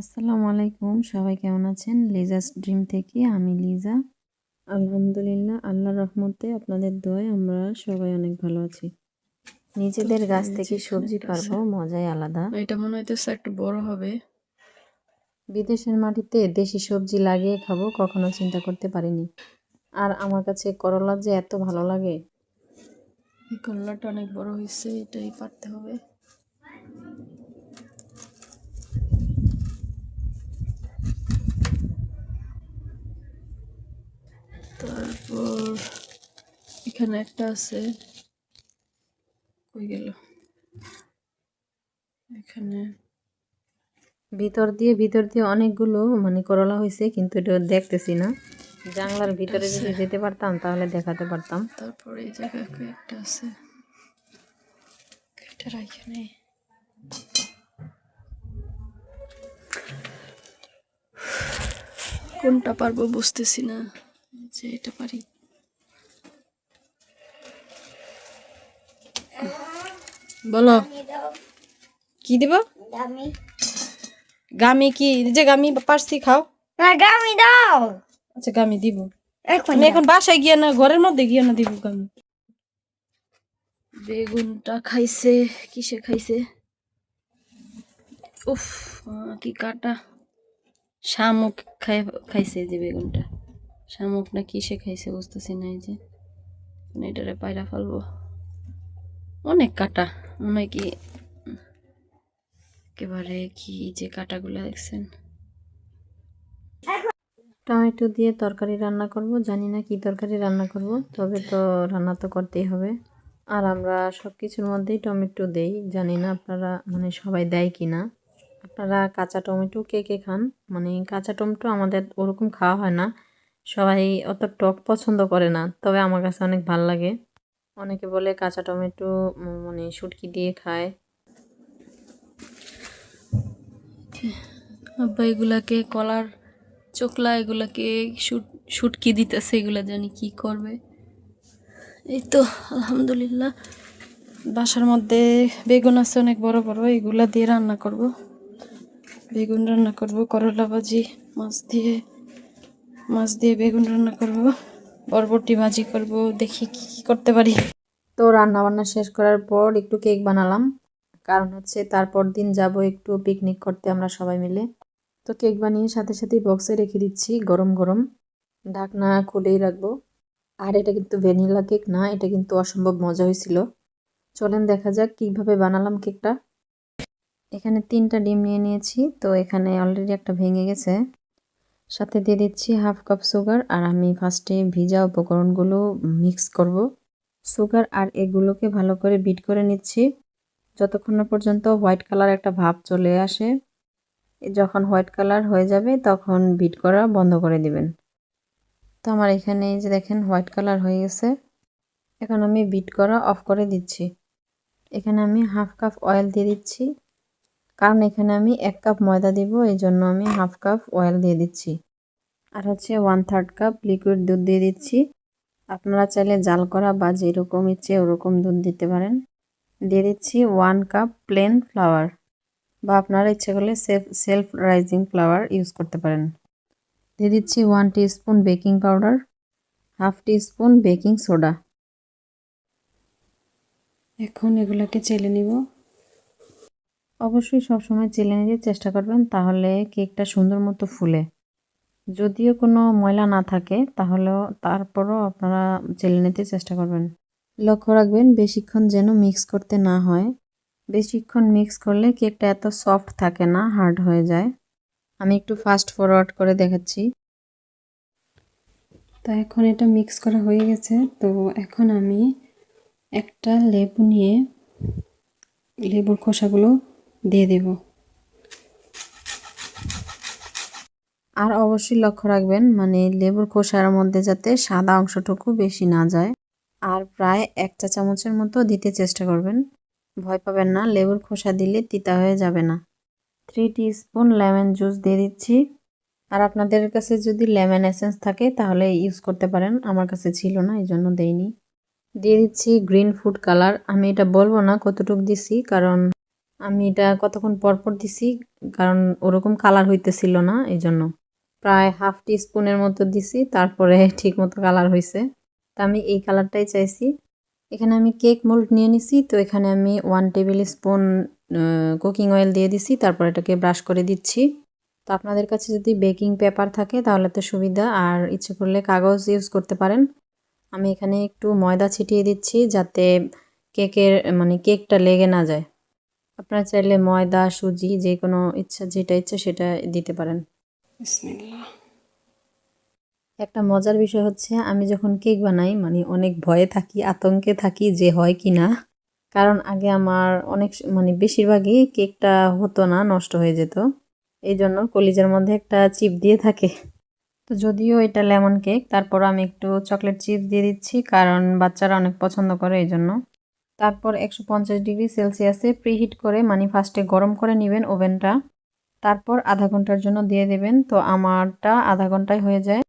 আসসালামু আলাইকুম। সবাই কেমন আছেন? লিজাস ড্রিম থেকে আমি লিজা। আলহামদুলিল্লাহ আল্লাহর রহমতে আপনাদের দোয়ায় আমরা সবাই অনেক ভালো আছি। নিজেদের গাছ থেকে সবজি পারব মজাই আলাদা। এটা মনে হইতেছে একটু বড় হবে। বিদেশের মাটিতে দেশি সবজি লাগিয়ে খাব কখনো চিন্তা করতে পারিনি। আর আমার কাছে করলা যে এত ভালো লাগে। এই করলাটা অনেক বড় হয়েছে এটাই পারতে হবে। তারপর এখানে একটা আছে। কই গেল? এখানে ভিতর দিয়ে ভিতর দিয়ে অনেকগুলো মানে করলা হয়েছে কিন্তু এটা দেখতেছি না। জানলার ভিতরে যদি যেতে পারতাম তাহলে দেখাতে পারতাম। তারপর এই জায়গায় কয়েকটা আছে। এটা রাখে নেই কোনটা পারব বুঝতেছি না। যে এটা পারি। বলো। কি দিব? গামি কি? যে গামি পারছি খাও। না গামি দাও। আচ্ছা গামি দিব। এখন আমি এখন বাসায় গিয়ে না ঘরের মধ্যে গিয়ে না দিব গামি। বেগুনটা খাইছে কিসে খাইছে? উফ কি কাটা। শামুক খাই খাইছে যে বেগুনটা। শামুক না কিসে খাইছে বুঝতেছি না এই যে। মানে এটারে পায়রা ফেলব। অনেক কাটা। মনে কি একেবারে কি যে কাটাগুলো দেখছেন। টমেটো দিয়ে তরকারি রান্না করব। জানি না কি তরকারি রান্না করব, তবে তো রান্না তো করতেই হবে। আর আমরা সব কিছুর মধ্যেই টমেটো দেই। জানি না আপনারা মানে সবাই দেয় কি না আপনারা কাঁচা টমেটো কে কে খান? মানে কাঁচা টমেটো আমাদের ওরকম খাওয়া হয় না। সবাই অত টক পছন্দ করে না, তবে আমার কাছে অনেক ভালো লাগে। অনেকে বলে কাঁচা টমেটো মানে শুটকি দিয়ে খায়। আব্বা, এগুলাকে কলার চোকলা, এগুলাকে শুট, শুটকি দিতেছে, এগুলা জানি কি করবে। এই তো, আলহামদুলিল্লাহ। বাসার মধ্যে বেগুন আছে, অনেক বড় বড়, এগুলা দিয়ে রান্না করব। বেগুন রান্না করব, করলা ভাজি, মাছ দিয়ে। মাছ দিয়ে বেগুন রান্না করব, বরবটি ভাজি করব, দেখি কি কি করতে পারি। তো রান্না বান্না শেষ করার পর একটু কেক বানালাম। কারণ হচ্ছে তারপর দিন যাব একটু পিকনিক করতে আমরা সবাই মিলে। তো কেক বানিয়ে সাথে সাথে বক্সে রেখে দিচ্ছি গরম গরম। ঢাকনা খুলেই রাখব। আর এটা কিন্তু ভ্যানিলা কেক না, এটা কিন্তু অসম্ভব মজা হয়েছিল। চলেন দেখা যাক কীভাবে বানালাম কেকটা। এখানে তিনটা ডিম নিয়ে নিয়েছি, তো এখানে অলরেডি একটা ভেঙে গেছে। সাথে দিয়ে দিচ্ছি হাফ কাপ সুগার আর আমি ফার্স্টে ভিজা উপকরণগুলো মিক্স করব। সুগার আর এগুলোকে ভালো করে বিট করে নিচ্ছি। যতক্ষণ না পর্যন্ত হোয়াইট কালার একটা ভাব চলে আসে, যখন হোয়াইট কালার হয়ে যাবে তখন বিট করা বন্ধ করে দিবেন। তো আমার এখানে এই যে দেখেন হোয়াইট কালার হয়ে গেছে। এখন আমি বিট করা অফ করে দিচ্ছি। এখানে আমি হাফ কাপ অয়েল দিয়ে দিচ্ছি। কারণ এখানে আমি এক কাপ ময়দা দিব এই জন্য আমি হাফ কাপ অয়েল দিয়ে দিচ্ছি। আর হচ্ছে ওয়ান থার্ড কাপ লিকুইড দুধ দিয়ে দিচ্ছি। আপনারা চাইলে জাল করা বা যেরকম ইচ্ছে ওরকম দুধ দিতে পারেন। দিয়ে দিচ্ছি ওয়ান কাপ প্লেন ফ্লাওয়ার বা আপনারা ইচ্ছে করলে self self raising flour use করতে পারেন। দিয়ে দিচ্ছি one spoon baking powder half spoon baking soda এখন এগুলোকে চেলে নিব। অবশ্যই সবসময় চেলে নিতে চেষ্টা করবেন, তাহলে কেকটা সুন্দর মতো ফুলে। যদিও কোনো ময়লা না থাকে, তাহলেও তারপরও আপনারা চেলে নিতে চেষ্টা করবেন। লক্ষ্য রাখবেন, বেশিক্ষণ যেন মিক্স করতে না হয়। বেশিক্ষণ মিক্স করলে কেকটা এত সফট থাকে না, হার্ড হয়ে যায়। আমি একটু ফাস্ট ফরওয়ার্ড করে দেখাচ্ছি। তা এখন এটা মিক্স করা হয়ে গেছে। তো এখন আমি একটা লেবু নিয়ে লেবুর খোসাগুলো দিয়ে দেব। আর অবশ্যই লক্ষ্য রাখবেন মানে লেবুর খোসার মধ্যে যাতে সাদা অংশটুকু বেশি না যায়। আর প্রায় এক চা চামচের মতো দিতে চেষ্টা করবেন। ভয় পাবেন না, লেবুর খোসা দিলে তিতা হয়ে যাবে না। থ্রি স্পুন লেমন জুস দিয়ে দিচ্ছি। আর আপনাদের কাছে যদি লেমন এসেন্স থাকে, তাহলে ইউজ করতে পারেন। আমার কাছে ছিল না, এই জন্য দেইনি। দিয়ে দিচ্ছি গ্রিন ফুড কালার আমি এটা বলব না কতটুকু দিছি, কারণ আমি এটা কতক্ষণ পর পর দিছি, কারণ ওরকম কালার হইতেছিল না এই জন্য প্রায় হাফ টি স্পুনের মতো দিছি, তারপরে ঠিক মতো কালার হয়েছে তা আমি এই কালারটাই চাইছি। এখানে আমি কেক মোল্ড নিয়ে নিছি, তো এখানে আমি one tablespoon cooking oil দিয়ে দিছি, তারপর এটাকে ব্রাশ করে দিচ্ছি। তো আপনাদের কাছে যদি বেকিং পেপার থাকে, তাহলে তো সুবিধা, আর ইচ্ছে করলে কাগজ ইউজ করতে পারেন। আমি এখানে একটু ময়দা ছিটিয়ে দিচ্ছি, যাতে কেকের মানে কেকটা লেগে না যায়। আপনারা চাইলে ময়দা সুজি যে কোনো ইচ্ছা যেটা ইচ্ছা সেটা দিতে পারেন। একটা মজার বিষয় হচ্ছে আমি যখন কেক বানাই মানে অনেক ভয়ে থাকি আতঙ্কে থাকি যে হয় কি না কারণ আগে আমার অনেক মানে বেশিরভাগই কেকটা হতো না নষ্ট হয়ে যেত। এই জন্য কলিজের মধ্যে একটা চিপ দিয়ে থাকে। তো যদিও এটা লেমন কেক তারপর আমি একটু চকলেট চিপ দিয়ে দিচ্ছি কারণ বাচ্চারা অনেক পছন্দ করে এই জন্য তারপর একশো পঞ্চাশ ডিগ্রি সেলসিয়াসে প্রিহিট করে মানে ফার্স্টে গরম করে নেবেন ওভেনটা। তারপর আধা ঘণ্টার জন্য দিয়ে দেবেন। তো আমারটা আধা ঘন্টায় হয়ে যায়।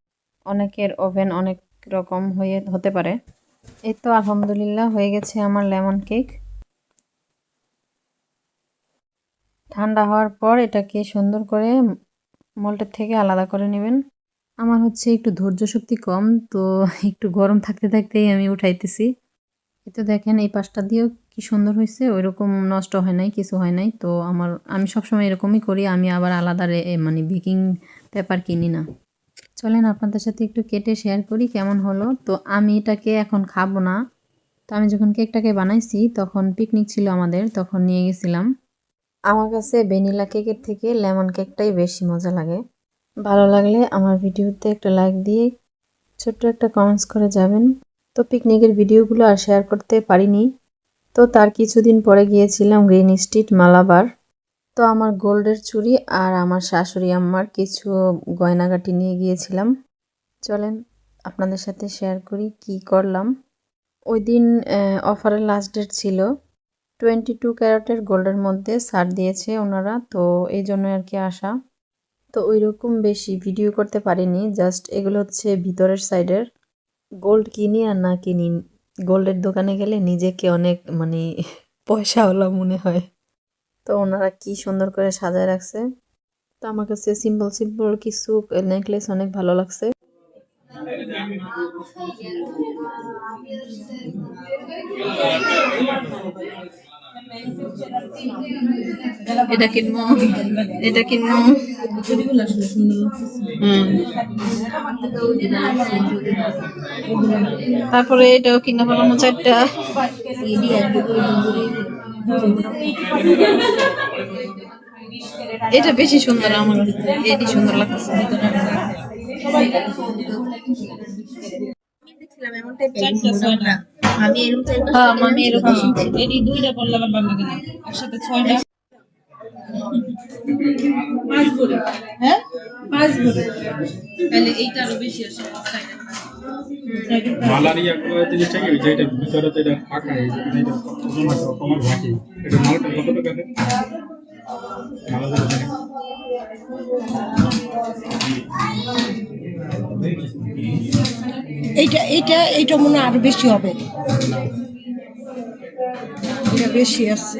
অনেকের ওভেন অনেক রকম হয়ে, হতে পারে। এই তো আলহামদুলিল্লাহ হয়ে গেছে আমার লেমন কেক। ঠান্ডা হওয়ার পর এটাকে সুন্দর করে মল্টের থেকে আলাদা করে নেবেন। আমার হচ্ছে একটু ধৈর্য শক্তি কম, তো একটু গরম থাকতে থাকতেই আমি উঠাইতেছি। এই তো দেখেন, এই পাশটা দিয়েও কি সুন্দর হয়েছে ওই রকম নষ্ট হয় নাই, কিছু হয় নাই। তো আমার, আমি সবসময় এরকমই করি, আমি আবার আলাদা মানে বেকিং পেপার কিনি না। চলেন আপনাদের সাথে একটু কেটে শেয়ার করি কেমন হলো। তো আমি এটাকে এখন খাব না। তো আমি যখন কেকটাকে বানাইছি, তখন পিকনিক ছিল আমাদের, তখন নিয়ে গেছিলাম। আমার কাছে ভ্যানিলা কেকের থেকে লেমন কেকটাই বেশি মজা লাগে। ভালো লাগলে আমার ভিডিওতে একটা লাইক দিয়ে ছোট্ট একটা কমেন্টস করে যাবেন। তো পিকনিকের ভিডিওগুলো আর শেয়ার করতে পারিনি। তো তার কিছুদিন পরে গিয়েছিলাম গ্রিন স্ট্রিট মালাবার তো আমার গোল্ডের চুড়ি আর আমার শাশুড়ি আম্মার কিছু গয়নাগাটি নিয়ে গিয়েছিলাম। চলেন আপনাদের সাথে শেয়ার করি কি করলাম। ওই দিন অফারের লাস্ট ডেট ছিল। টোয়েন্টি টু ক্যারেটের গোল্ডের মধ্যে ছাড় দিয়েছে ওনারা, তো এই জন্য আর কি আসা তো ওই রকম বেশি ভিডিও করতে পারিনি জাস্ট এগুলো হচ্ছে ভিতরের সাইডের গোল্ড কিনি আর না কিনি গোল্ডের দোকানে গেলে নিজেকে অনেক মানে পয়সাওয়ালা মনে হয়। তো ওনারা কি সুন্দর করে সাজায় রাখছে। তো আমার কাছে সিম্পল সিম্পল কিছু নেকলেস অনেক ভালো লাগছে। এটা কিনবো এটা কিনবো। হুম। তারপরে এটাও কিনে ফেলাম চারটা। এটা বেশি সুন্দর আমার এটি সুন্দর লাগতেছে। হ্যাঁ আমি এরকম এটি দুইটা পড়লে আবার বাংলা একসাথে ছয়টা। পাঁচ ভরি হ্যাঁ? পাঁচ ভরি তাহলে এইটা আরও বেশি আসে যে এটা ভিতরে তো এটা ফাঁকা এটা ওজন আছে কমার ঘাটি এটা মালটা কত টাকা দেয়? এইটা এইটা এইটা মনে হয় আরও বেশি হবে। এটা বেশি আছে।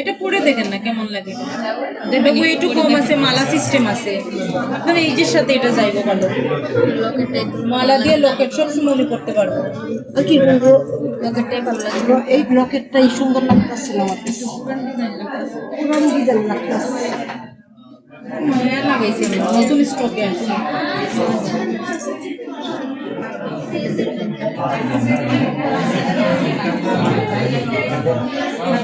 এটা পরে দেখেন না কেমন লাগে? দেখবেন ওয়েটও কম আছে মালা সিস্টেম আছে। আপনার এইজের সাথে এটা যাইবো ভালো। মালা দিয়ে লকেট সব মনে করতে পারব। আর কি বলব? এই লকেটটাই সুন্দর লাগতেছিল আমার কাছে। পুরান ডিজাইন লাগতেছে। মায়া লাগাইছে নতুন স্টকে আছে। ভরি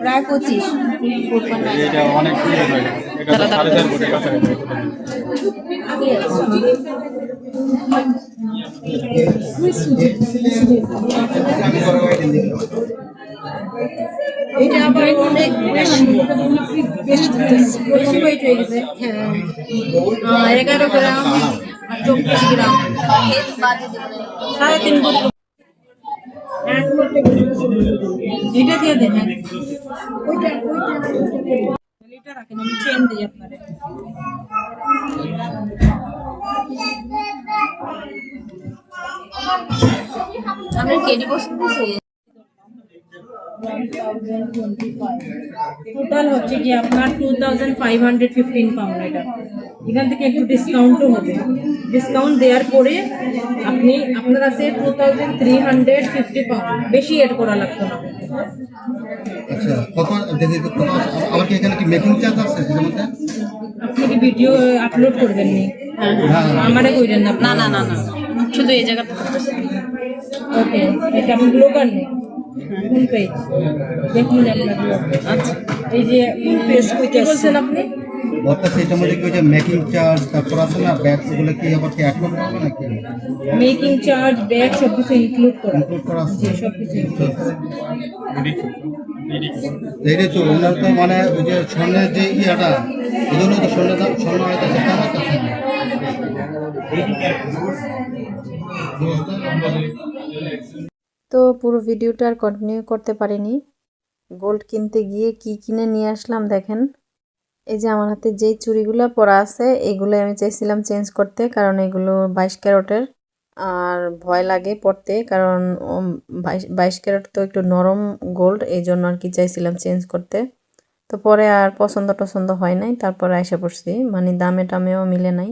প্রায় পঁচিশ। এটা অনেক সুন্দর হয় এটা সাড়ে চার কোটি কাছাকাছি। এটা আবার অনেক হয়ে এগারো গ্রাম, চব্বিশ গ্রাম। সাড়ে তিন এটা দিয়ে দেন হ্যাঁ। এটা রাখেন, আমি চেন দিই আপনারে আমরা কেডি পছন্দ টোটাল হচ্ছে কি আপনার two thousand five hundred fifteen pound এটা। এখান থেকে একটু ডিসকাউন্টও হবে। ডিসকাউন্ট দেওয়ার পরে আপনি আপনার কাছে two thousand three hundred fifty pound বেশি এড করা লাগতো না। আচ্ছা কত দেখি তো কত আছে? আবার কি এখানে কি মেকিং চার্জ আছে আপনি কি ভিডিও আপলোড করবেন নি? হ্যাঁ আমারে কইরেন না। না না না না শুধু এই জায়গাটা ওকে এটা ব্লগার নেই পেজ দেখুন। আচ্ছা। এই যে পেজ কইতে বলছেন আপনি? অর্থাৎ এটার মধ্যে কি ওই যে মেকিং চার্জ তারপর আছে না ব্যাগ ওগুলো কি আবার কি অ্যাড করতে হবে নাকি? মেকিং চার্জ ব্যাগ সব কিছু ইনক্লুড করা। ইনক্লুড করা আছে। সব কিছু তো ওনার তো মানে ওই যে স্বর্ণের যে ইয়াটা এই তো স্বর্ণের দাম স্বর্ণ হয়তো না তো পুরো ভিডিওটা আর কন্টিনিউ করতে পারিনি। গোল্ড কিনতে গিয়ে কি কিনে নিয়ে আসলাম দেখেন। এই যে আমার হাতে যেই চুড়িগুলো পরা আছে এগুলো আমি চাইছিলাম চেঞ্জ করতে, কারণ এগুলো বাইশ ক্যারটের। আর ভয় লাগে পড়তে কারণ বাইশ বাইশ ক্যারট তো একটু নরম গোল্ড এই জন্য আর কি চাইছিলাম চেঞ্জ করতে। তো পরে আর পছন্দ টছন্দ হয় নাই, তারপরে আইসা পড়ছি মানে দামে টামেও মিলে নাই।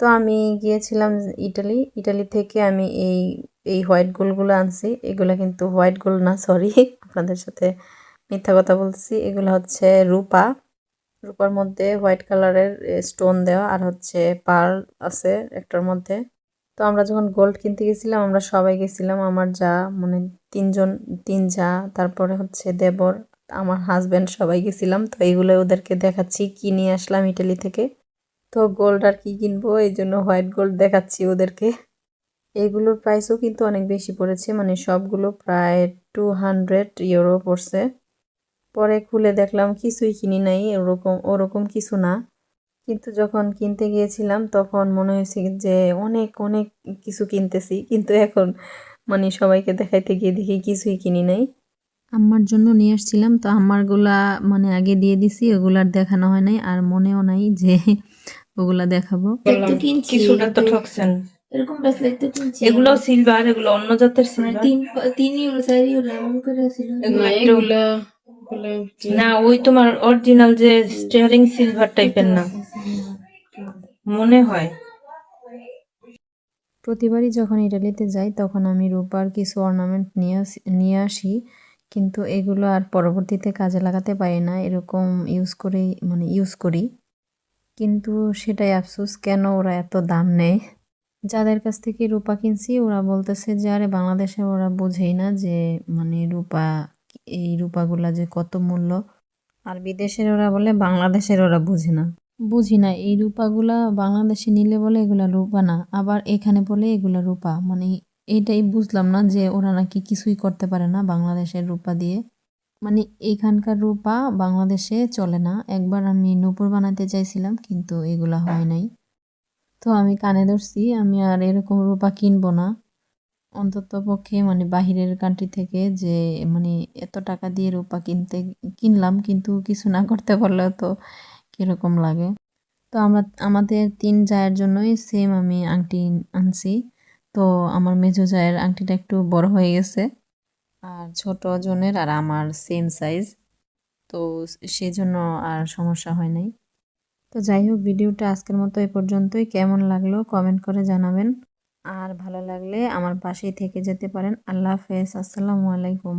তো আমি গিয়েছিলাম ইটালি ইটালি থেকে আমি এই এই হোয়াইট গোলগুলো আনছি, এগুলো কিন্তু হোয়াইট গোল না সরি আপনাদের সাথে মিথ্যা কথা বলছি এগুলো হচ্ছে রূপা। রূপার মধ্যে হোয়াইট কালারের স্টোন দেওয়া আর হচ্ছে পার্ল আছে একটার মধ্যে। তো আমরা যখন গোল্ড কিনতে গেছিলাম, আমরা সবাই গেছিলাম, আমার যা মানে তিনজন, তিন যা, তারপরে হচ্ছে দেবর, আমার হাজব্যান্ড সবাই গেছিলাম। তো এইগুলো ওদেরকে দেখাচ্ছি, কি নিয়ে আসলাম ইটালি থেকে। তো গোল্ড আর কি কিনবো, এই জন্য হোয়াইট গোল্ড দেখাচ্ছি ওদেরকে। এগুলোর প্রাইসও কিন্তু অনেক বেশি পড়েছে মানে সবগুলো প্রায় টু হান্ড্রেড ইউরো পড়ছে। পরে খুলে দেখলাম কিছুই কিনি নাই ওরকম ওরকম কিছু না। কিন্তু যখন কিনতে গিয়েছিলাম তখন মনে হয়েছে যে অনেক অনেক কিছু কিনতেছি কিন্তু এখন মানে সবাইকে দেখাইতে গিয়ে দেখি কিছুই কিনি নাই। আম্মার জন্য নিয়ে আসছিলাম তো আম্মারগুলা মানে আগে দিয়ে দিছি ওগুলার দেখানো হয় নাই আর মনেও নাই যে ওগুলা দেখাবো। কিছুটা তো ঠকছেন। এরকম ব্রেসলেট তো কিনছি এগুলো সিলভার এগুলো অন্য জাতের মানে সিলভার তিন তিন ইউরো চার ইউরো এমন করে ছিল। না এগুলা না ওই তোমার অরিজিনাল যে স্টিয়ারিং সিলভার টাইপের না। মনে হয়। প্রতিবারই যখন ইটালিতে যাই তখন আমি রূপার কিছু অর্নামেন্ট নিয়ে আসি নিয়ে আসি। কিন্তু এগুলো আর পরবর্তীতে কাজে লাগাতে পারি না। এরকম ইউজ করেই মানে ইউজ করি। কিন্তু সেটাই আফসোস কেন ওরা এত দাম নেয়? যাদের কাছ থেকে রূপা কিনছি, ওরা বলতেছে যে, আরে, বাংলাদেশে ওরা বোঝেই না যে মানে রূপা, এই রূপাগুলা যে কত মূল্য। আর বিদেশের ওরা বলে, বাংলাদেশের ওরা বুঝে না। বুঝি না, এই রূপাগুলা বাংলাদেশে নিলে বলে এগুলা রূপা না, আবার এখানে বলে এগুলা রূপা। মানে এটাই বুঝলাম না যে, ওরা নাকি কিছুই করতে পারে না বাংলাদেশের রূপা দিয়ে। মানে এইখানকার রূপা বাংলাদেশে চলে না। একবার আমি নূপুর বানাতে চাইছিলাম, কিন্তু এগুলা হয় নাই। তো আমি কানে ধরছি, আমি আর এরকম রূপা কিনবো না। অন্তত পক্ষে মানে বাহিরের কান্ট্রি থেকে যে মানে এত টাকা দিয়ে রূপা কিনতে, কিনলাম কিন্তু কিছু না করতে পারলেও তো কীরকম লাগে। তো আমরা, আমাদের তিন জায়ের জন্যই সেম আমি আংটি আনছি। তো আমার মেজো জায়ের আংটিটা একটু বড় হয়ে গেছে, আর ছোট জনের আর আমার সেম সাইজ তো সেই জন্য আর সমস্যা হয় নাই। তো যাই হোক, ভিডিওটা আজকের মতো এ পর্যন্তই। কেমন লাগল কমেন্ট করে জানাবেন। আর ভালো লাগলে আমার পাশেই থেকে যেতে পারেন। আল্লাহ হাফেজ, আসসালামু আলাইকুম।